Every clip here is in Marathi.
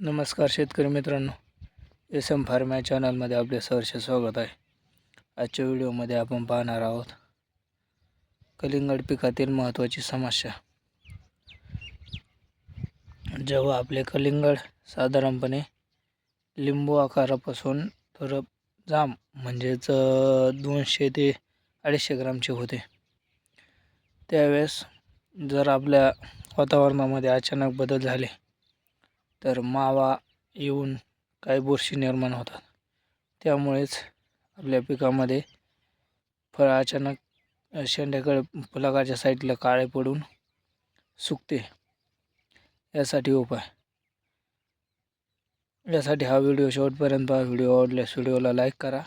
नमस्कार शेतकरी मित्रांनो एस एम फार्म या चॅनलमध्ये आपले सहर्ष स्वागत आहे. आजच्या व्हिडिओमध्ये आपण पाहणार आहोत कलिंगड पिकातील महत्त्वाची समस्या. जेव्हा आपले कलिंगड साधारणपणे लिंबू आकारापासून तर जाम म्हणजेच दोनशे ते अडीचशे ग्रामचे होते. त्यावेळेस जर आपल्या वातावरणामध्ये अचानक बदल झाले तर मावा येऊन काही बुरशी निर्माण होतात. त्यामुळेच आपल्या पिकामध्ये फळ अचानक शेंड्याकडे फुलाकाच्या साईडला काळे पडून सुकते. यासाठी उपाय. यासाठी हा व्हिडिओ शेवटपर्यंत पहा. व्हिडिओ आवडल्यास व्हिडिओला लाईक करा.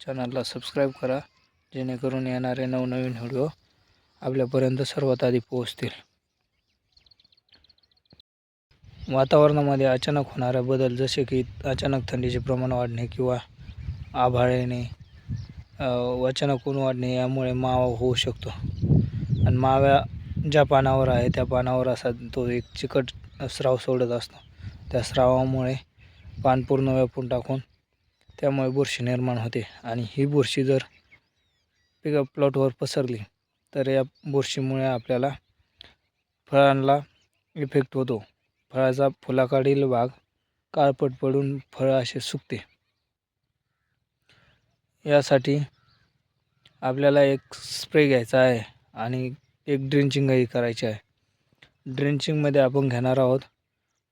चॅनलला सबस्क्राईब करा. जेणेकरून येणारे नवनवीन व्हिडिओ आपल्यापर्यंत सर्वात आधी पोहोचतील. वातावरणामध्ये अचानक होणारा बदल जसे की अचानक थंडीचे प्रमाण वाढणे किंवा आभाळ येणे अचानक ऊन वाढणे यामुळे मावा होऊ शकतो. आणि माव्या ज्या पानावर आहे त्या पानावर असा तो एक चिकट स्राव सोडत असतो. त्या स्रावामुळे पान पूर्ण व्यापून टाकून त्यामुळे बुरशी निर्माण होते. आणि ही बुरशी जर पिका प्लॉटवर पसरली तर या बुरशीमुळे आपल्याला फळांना इफेक्ट होतो. फळाचा फुलाकडील भाग काळपट पडून फळं असे सुकते. यासाठी आपल्याला एक स्प्रे घ्यायचा आहे आणि एक ड्रिंचिंगही करायची आहे. ड्रिंचिंगमध्ये आपण घेणार आहोत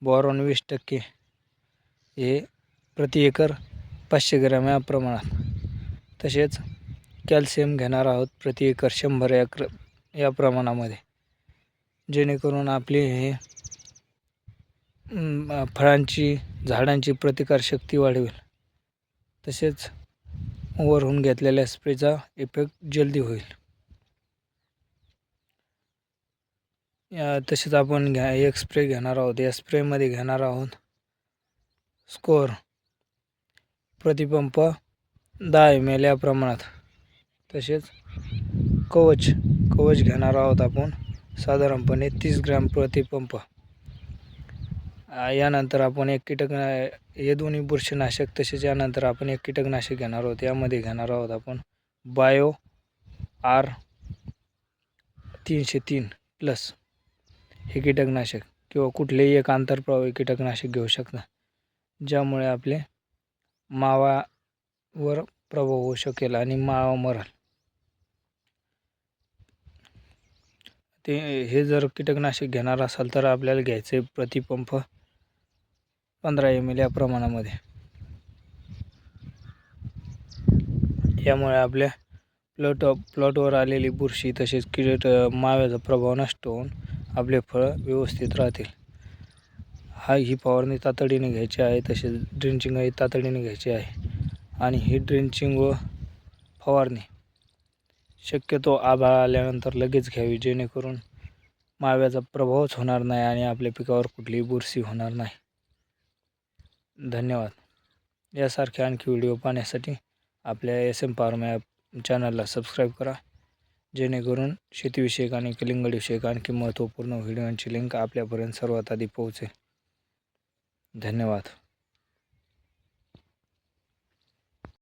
बॉरॉन वीस टक्के. हे प्रति एकर पाचशे ग्रॅम या प्रमाणात. तसेच कॅल्शियम घेणार आहोत प्रति एकर शंभर एकर या प्रमाणामध्ये. जेणेकरून आपले हे फळांची झाडांची प्रतिकारशक्ती वाढवेल. तसेच वरून घेतलेल्या स्प्रेचा इफेक्ट जल्दी होईल. या तसेच आपण घ्या एक स्प्रे घेणार आहोत. या स्प्रेमध्ये घेणार आहोत स्कोअर प्रतिपंप दहा एम एल या प्रमाणात. तसेच कवच कवच घेणार आहोत आपण. साधारणपणे तीस ग्रॅम प्रतिपंप. यानंतर आपण एक कीटक हे दोन्ही बुरशीनाशक तसेच यानंतर आपण एक कीटकनाशक घेणार आहोत. यामध्ये घेणार आहोत आपण बायो आर तीनशे तीन प्लस हे कीटकनाशक किंवा कुठलेही एक आंतरप्रवाही कीटकनाशक घेऊ शकता ज्यामुळे आपले मावावर प्रभाव होऊ शकेल आणि मावा मरल. ते हे जर कीटकनाशक घेणार असाल तर आपल्याला घ्यायचे प्रतिपंप पंधरा एम एल या प्रमाणामध्ये. यामुळे आपल्या प्लॉट प्लॉटवर आलेली बुरशी तसेच किडट माव्याचा प्रभाव नष्ट होऊन आपले फळं व्यवस्थित राहतील. हा ही फवारणी तातडीने घ्यायची आहे तसेच ड्रिंचिंगही तातडीने घ्यायची आहे. आणि ही ड्रिंचिंग व फवारणी शक्यतो आभाळ आल्यानंतर लगेच घ्यावी जेणेकरून माव्याचा प्रभावच होणार नाही आणि आपल्या पिकावर कुठलीही बुरशी होणार नाही. धन्यवाद. यासारखे आणखी व्हिडिओ पाहण्यासाठी आपल्या एस एम फार्म ॲप चॅनलला सबस्क्राईब करा. जेणेकरून शेतीविषयक आणि कलिंगडविषयक आणखी महत्त्वपूर्ण व्हिडिओंची लिंक आपल्यापर्यंत सर्वात आधी पोहोचेल. धन्यवाद.